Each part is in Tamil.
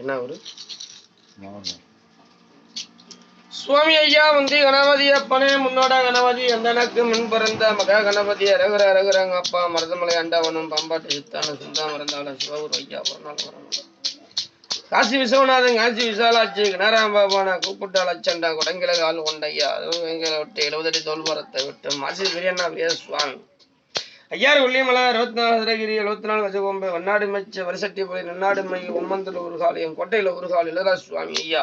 என்ன ஒரு சுவாமி ஐயா வந்து கணபதி அப்பனே முன்னோட கணபதி அந்தனக்கு முன் பிறந்த மகா கணபதி அரகுர அரகுரங்க அப்பா மருதமலை அண்டவனும் பம்பாட்டு சித்தான சுந்தா மறந்தாலும் சிவகுரு ஐயா வரணும் காசி விஸ்வநாதன் காசி விசாலாட்சி கனராம் பாபான கூப்பிட்ட லட்சண்டா குடங்கில கால் கொண்டையா அதுவும் எங்களை விட்டு எழுபதடி தோல்பரத்தை விட்டு மாசி பிரியண்ணா பிரிய சுவாமி. ஐயாறு வெள்ளிமலை இருபத்தி நாலு சதகிரி எழுபத்தி நாலு கஜகொம்பு வண்ணாடு மெச்ச வருஷட்டி போய் நன்னாடு மை உம்மந்தல ஒரு காலியம் கோட்டையில ஒரு கால் இளரா சுவாமி ஐயா.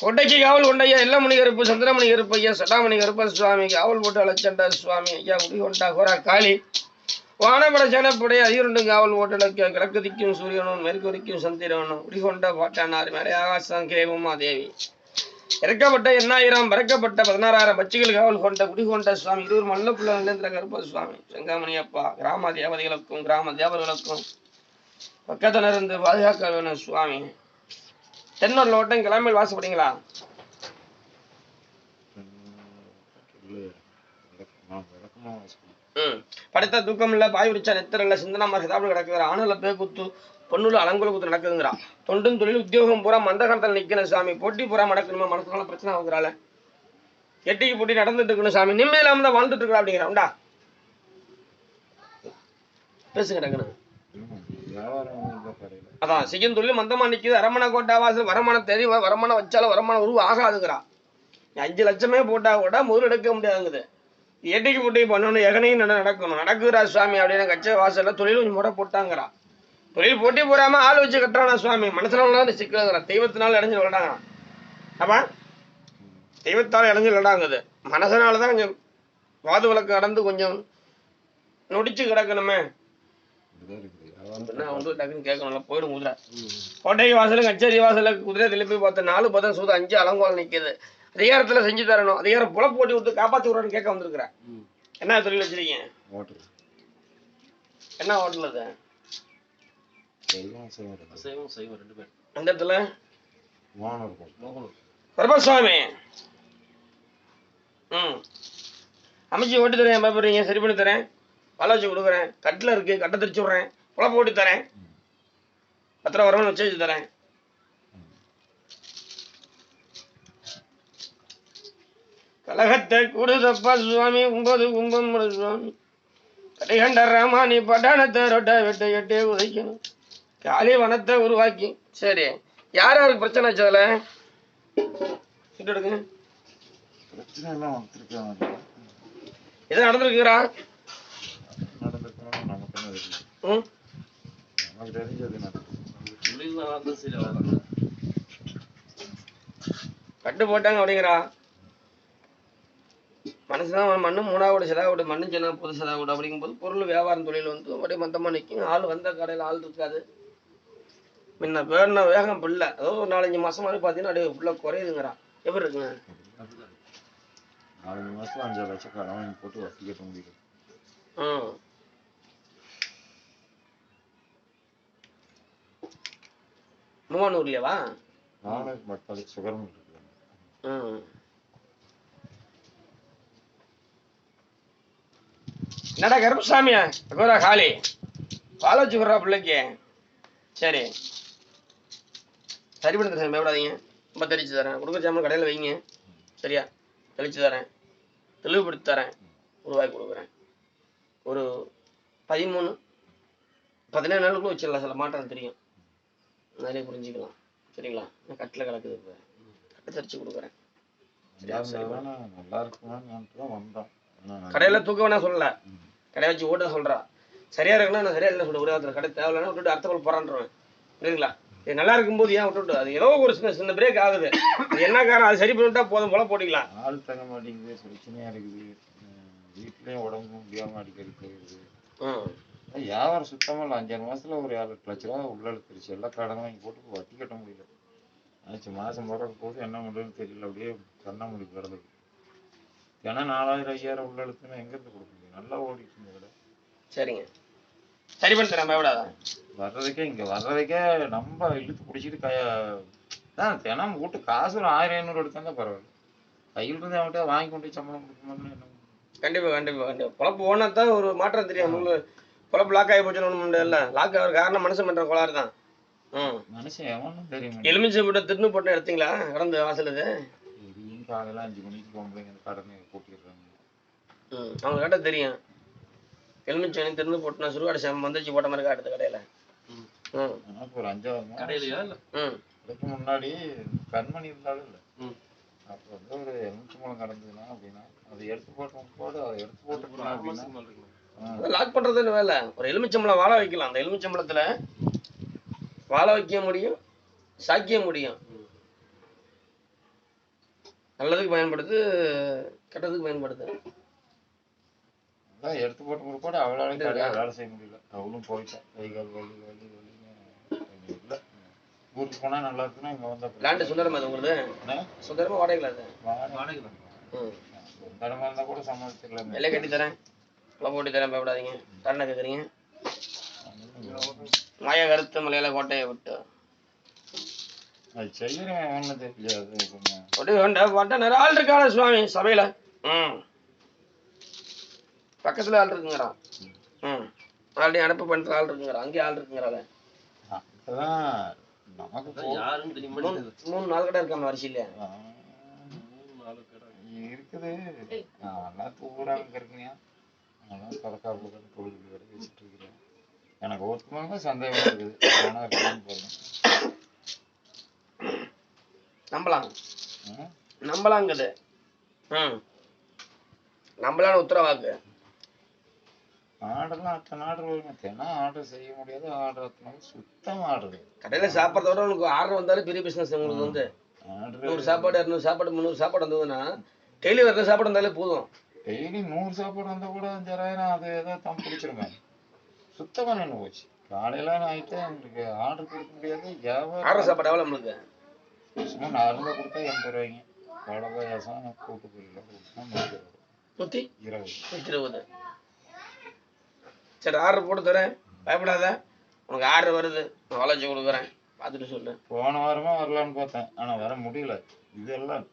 கோட்டைக்கு காவல் கொண்டையா எல்லமணி கருப்பு சந்திரமணி கருப்பு ஐயா சட்டாமணி கருப்ப சுவாமி காவல் போட்டு அலச்சண்டா சுவாமி ஐயா குடி கொண்டா கோரா காளி. வானபட சேனப்புடைய அதிரண்டு காவல் ஓட்டலுக்கு கிழக்கு திக்கும் சூரியனும் மேற்கு திக்கும் சந்திரனும் குடிகொண்ட பாட்டானார் மேலே ஆகாசம் கேவுமா தேவி. இறக்கப்பட்ட எண்ணாயிரம் பறக்கப்பட்ட பதினாறாயிரம் பச்சைகள் காவல் கொண்ட குடிகொண்ட சுவாமி. இருவர் மல்லப்புள்ள நிலேந்திர கருப்ப சுவாமி. செங்காமணி அப்பா கிராம தேவதைகளுக்கும் கிராம தேவர்களுக்கும் பக்கத்துல இருந்து பாதுகாக்க வேணும் சுவாமி. தென்னூர்ல ஓட்டம் கிளம்பில் வாசப்படுங்களா விளக்கமா படுத்த தூக்கம் இல்ல பாய் உடிச்சா நெத்தர் இல்லை சிந்தனா மாதிரி சாப்பிட கிடக்குற ஆணுல பே குத்து பொண்ணுல அலங்குல குத்து நடக்குதுங்கிறா தொண்டும் தொழில் உத்தியோகம் பூரா மந்தகத்தில் நிக்கணும் சாமி. போட்டி பூரா மடக்கணுமா மனசுனால பிரச்சனை ஆகுறாள் எட்டிக்கு போட்டி நடந்துட்டு இருக்கணும் சாமி. நிம்மதி தான் வாழ்ந்துட்டு இருக்கா அப்படிங்கிறா உண்டா? பேசு கிடக்கணும் அதான் செய்யும் தொழில் மந்தமா நிக்குது. அரமணை கோட்டா வாசல் வரமான தெரிய வருமானம் வச்சாலும் வருமானம் உருவம் ஆகாதுங்கிறா நீ அஞ்சு லட்சமே போட்டா கூட முதல் எடுக்க முடியாதுங்குது. எட்டிக்கு போட்டி பண்ணணும் எகனையும் நட- நடக்கணும்? நடக்குறா சுவாமி அப்படின்னு கச்ச வாசல்ல தொழில் கொஞ்சம் முறை போட்டாங்கிறா தொழில் போட்டி போடாம ஆள் வச்சு கட்டுறானா சுவாமி? மனசுனால தான் சிக்கலுங்கிறா தெய்வத்தினால இடைஞ்சு விளையாடாங்க அப்பா தெய்வத்தால் இடைஞ்சு விளையாடாங்குது மனசனால தான் கொஞ்சம் வாது விளக்கு கடந்து கொஞ்சம் நொடிச்சு கிடக்கணுமே. போயிடும் குதிரை. கோட்டை வாசல் கச்சேரி வாசல்ல குதிரை திருப்பி பார்த்த நாலு பதம் சூது அஞ்சு அலங்கோல் நிக்குது. அதிகாரத்துல செஞ்சு தரணும். அதிகாரம் புல போட்டி விட்டு காப்பாத்தி விடுறேன்னு கேட்க வந்திருக்கிறேன் என்ன தொழில் வச்சிருக்கீங்க? ஹோட்டல் என்ன ஹோட்டல் அது? எல்லாம் செய்வாங்க சைவம் சைவம் ரெண்டு பேர். அந்த இடத்துல? கருப்பசாமி ம். அமைச்சு ஓட்டி தரேன் பயப்படுறீங்க சரி பண்ணி தரேன். வலை வச்சு கொடுக்குறேன். கட்டில் இருக்கு கட்டை திரிச்சு விட்றேன். புலப்பு ஓட்டி தரேன். பத்திரம் வரவன்னு வச்சு வச்சு தரேன். கலகத்தை கூடுதப்பா சுவாமி கும்பது கும்பம் சுவாமி. கடைகண்ட ராமானி பட்டாணத்தை ரொட்டை வெட்டை எட்டே உதைக்கணும். காலி வனத்தை உருவாக்கி. சரி யார் யாருக்கு பிரச்சனை கிட்ட எடுங்க. எது நடந்திருக்குறா நடந்திருக்கணும் நமக்கு என்ன தெரியும் ம் நமக்கு தெரிஞ்சது நடக்கும் தொழில் தான் சரி வராங்க கட்டு போட்டாங்க அப்படிங்கிறா மனசுதான் மண்ணு மூணாவோட செதாவோட மண்ணு சொன்னா புது செதாவோட அப்படிங்கும்போது பொருள் வியாபாரம் தொழில் வந்து அப்படியே மந்தமாக நிற்கும் ஆள் வந்த கடையில் ஆள் இருக்காது. முன்ன வேணா வேகம் பிள்ளை. ஏதோ ஒரு நாலஞ்சு மாசம் மாதிரி பார்த்தீங்கன்னா அப்படியே உள்ள குறையுதுங்கிறா. எப்படி இருக்குங்க? நாலஞ்சு மாசத்துல அஞ்சாறு லட்சம் கடன் போட்டு வட்டி கட்ட முடியல ம் மூவானூர்லையவா பட்டாளி சுகரம் இருக்கு. ம். என்னடா கருப்பசாமியா அகோரா காளி. பால் வச்சு விட்றா பிள்ளைக்கு. சரி. சரி பண்ணி தரேன் பயப்படாதீங்க. ரொம்ப தெளிச்சு தரேன். கொடுக்குற சாமான் கடையில் வைங்க. சரியா? தெளிச்சு தரேன். தெளிவுபடுத்தி தரேன். உருவாக்கி கொடுக்குறேன். ஒரு பதிமூணு பதினேழு நாளுக்குள்ள வச்சிடலாம். சில மாற்றம் தெரியும். நிறைய புரிஞ்சுக்கலாம். சரிங்களா? நான் கட்டில் கிடக்குது இப்போ. கட்டை தரிச்சு கொடுக்குறேன். நல்லா இருக்குமான்னு வந்தோம் கடையில தூக்க வேணா சொல்லல. கடையை வச்சு ஓட்ட சொல்றா. சரியா இருக்குன்னா நான் சரியா இல்லை சொல்ல வார்த்தை கடை தேவையில்லைன்னா விட்டுட்டு அடுத்த போல் போறான்றேன் புரியுதுங்களா? இது நல்லா இருக்கும்போது ஏன் விட்டுட்டு அது ஏதோ ஒரு சின்ன சின்ன பிரேக் ஆகுது. என்ன காரணம்? அது சரி பண்ணிட்டா போதும் போல போட்டிக்கலாம் ஆள் தங்க மாட்டேங்குது பிரச்சனையா இருக்குது. வீட்லயும் உடம்பு முடியாம அடிக்கடி போயிருது வியாபாரம் சுத்தமா இல்லை. அஞ்சாறு மாசத்துல ஒரு ஏழு எட்டு லட்ச ரூபா உள்ள இழுத்துருச்சு எல்லா கடன் வாங்கி போட்டு வட்டி கட்ட முடியல. ஆச்சு மாசம் போற போது என்ன பண்றதுன்னு தெரியல. அப்படியே கண்ணா முடி கிடந்தது ஏன்னா நாலாயிரம் ஐயாயிரம் உள்ள இழுத்துனா எங்க இருந்து கொடுக்க முடியும்? நல்லா ஓடிட்டு இருந்த கடை சரிங்க. சரி பண்ணி தரேன் பயப்படாத வர்றதுக்கே இங்க வர்றதுக்கே நம்ம இழுத்து பிடிச்சிட்டு கைய தான் தினம் வீட்டு காசு ஒரு ஆயிரம் ஐநூறு எடுத்தாங்க பரவாயில்ல. கையில் இருந்து அவன்கிட்ட வாங்கி கொண்டு சம்பளம் கொடுக்கணும்னு என்ன பண்றது? கண்டிப்பா கண்டிப்பா கண்டிப்பா. பொழப்பு ஓனா தான் ஒரு மாற்றம் தெரியும். உங்களுக்கு பொழப்பு லாக் ஆகி போச்சுன்னு ஒன்றும் இல்லை. லாக் ஆகிற காரணம் மனுஷன் பண்ற கோளாறு தான். ம். மனுஷன் எவனும் தெரியும் எலுமிச்சை போட்ட திருன்னு போட்டு எடுத்தீங்களா? கடந்த வாசல் இது காலையில அஞ்சு மணிக்கு பொம்பளைங்க இந்த கடனை கூட்டிடுறாங்க. ம் அவங்க கேட்டால் தெரியும். எலுமிச்சை திருந்து போட்டுனா சுருவாடு சேம் வந்துச்சு போட்ட மாதிரி காட்டுது கடையில். ம். இப்ப ஒரு அஞ்சாவது கடையிலயா இல்ல? ம். அதுக்கு முன்னாடி கண்மணி இருந்தாலும் இல்லை. ம். அப்போ வந்து ஒரு எலுமிச்சம்பழம் கடந்ததுன்னா அப்படின்னா அதை எடுத்து போட்டு போட்டு அதை எடுத்து போட்டு அப்படின்னா லாக் பண்றதுன்னு வேலை. ஒரு எலுமிச்சம்பழம் வாழ வைக்கலாம். அந்த எலுமிச்சம்பழத்துல வாழ வைக்க முடியும் சாக்கிய முடியும். நல்லதுக்கு பயன்படுது கெட்டதுக்கு பயன்படுது அதான் எடுத்து போட்டு கொடுப்பாடு அவளாலையும் கடையாக வேலை செய்ய முடியல. அவளும் போயிட்டான் கை கால் வலி வலி இல்லை. ஊருக்கு போனா நல்லா இருக்குன்னா இங்க வந்தா லேண்டு சுந்தரமா அது உங்களுக்கு? சுந்தரமா வாடகையில் அது? வாடகை. வாடகை தான். ம். சொந்த இடமா இருந்தா கூட சமாளிச்சிடலாமே விலை கட்டி தரேன். விலை போட்டு தரேன் பயப்படாதீங்க. தரணை கேட்குறீங்க மாய கருத்து மலையில கோட்டையை விட்டு அது செய்யறேன் ஒன்றும் தெரியாது வட்ட நிறைய ஆள் இருக்காள சுவாமி சபையில. ம். பக்கத்துல ஆள் இருக்குங்கிறான் ம். ஆல்ரெடி அனுப்பு பண்ற ஆள் இருக்குங்கிறான் அங்கேயே ஆள் இருக்குங்கிறாள் நமக்கு யாருன்னு தெரிய மூணு மாட்டேங்குது. மூணு நாள் கடை இருக்காம வரிசையில. இருக்குது. நான் தூராங்க இருக்கிறேன் தொழில் கடை வச்சுட்டு இருக்கிறேன். எனக்கு ஒருத்தமாக சந்தேகமா இருக்குது. பாருங்க நம்பலாம்? நம்பலாங்குது. ம். நம்பலான உத்தரவாக்கு. ஆர்டர்லாம் அத்தனை ஆர்டர் வருங்க தினம் ஆர்டர் செய்ய முடியாது ஆர்டர் அத்தனை சுத்தம் ஆர்டர் கடையில சாப்பிட்றதோட உனக்கு ஆர்டர் வந்தாலும் பெரிய பிசினஸ் உங்களுக்கு வந்து. நூறு சாப்பாடு இரநூறு சாப்பாடு முந்நூறு சாப்பாடு வந்ததுன்னா டெய்லி வர சாப்பாடு வந்தாலே போதும். டெய்லி நூறு சாப்பாடு வந்தா கூட அஞ்சாயிரம் அது ஏதோ தான் பிடிச்சிருங்க சுத்தமா நின்று போச்சு. காலையில ஆயிட்டு எங்களுக்கு ஆர்டர் கொடுக்க முடியாது ஆர்டர் சாப்பாடு எவ்வளோ நம்மளுக்கு? சும்மா நார்மலா கொடுத்தா எண்பது ரூபாய்ங்க வடை பாயாசம் கூட்டு பொரியல் கொடுத்தா நூற்றி இருபது நூற்றி இருபது நூற்றி இருபது சரி ஆர்டர் போட்டு தரேன் பயப்படாத உனக்கு ஆர்டர் வருது நான் வளைச்சி கொடுக்குறேன் பார்த்துட்டு சொல்லு போன வாரமா வரலான்னு பார்த்தேன் ஆனா வர முடியல இதெல்லாம்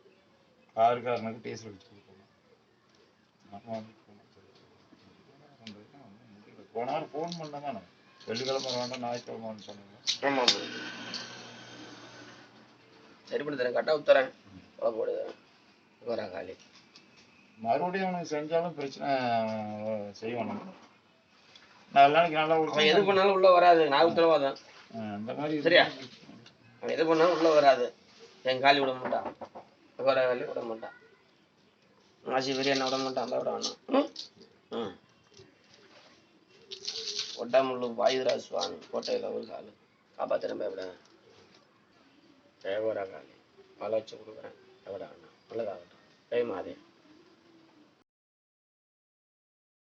காருக்காரனுக்கு டீசல் அடிச்சு கொடுக்கணும். போன வாரம் ஃபோன் பண்ண தானே வெள்ளிக்கிழமை வேண்டாம் ஞாயிற்றுக்கிழமைன்னு சொன்னீங்க சரி பண்ணி தரேன் கரெக்டாக தரேன் வலை போடு. தரேன் வரா காலி. மறுபடியும் அவனுக்கு செஞ்சாலும் பிரச்சனை அஹ், செய்வானுங்க நாலு நாளைக்கு நல்லா அவன் எது பண்ணாலும் உள்ள வராது. நான் உத்தரவாதம் அந்த மாதிரி சரியா? அவன் எது பண்ணாலும் உள்ள வராது. என் காலி விட மாட்டான். வர காலி விட மாட்டான். மாசி பெரிய என்ன விட மாட்டான். அந்த விட வேணாம். ம்? ஒட்டாமுள்ளு வாயுதரா சுவாமி கோட்டையில் ஒரு காலு. காப்பாத்திரம் பயப்பட தேவரா காலி வச்சு கொடுக்குறேன். எவ்வளோ வேணாம் நல்லதாகட்டும். ஜெய் மாதே.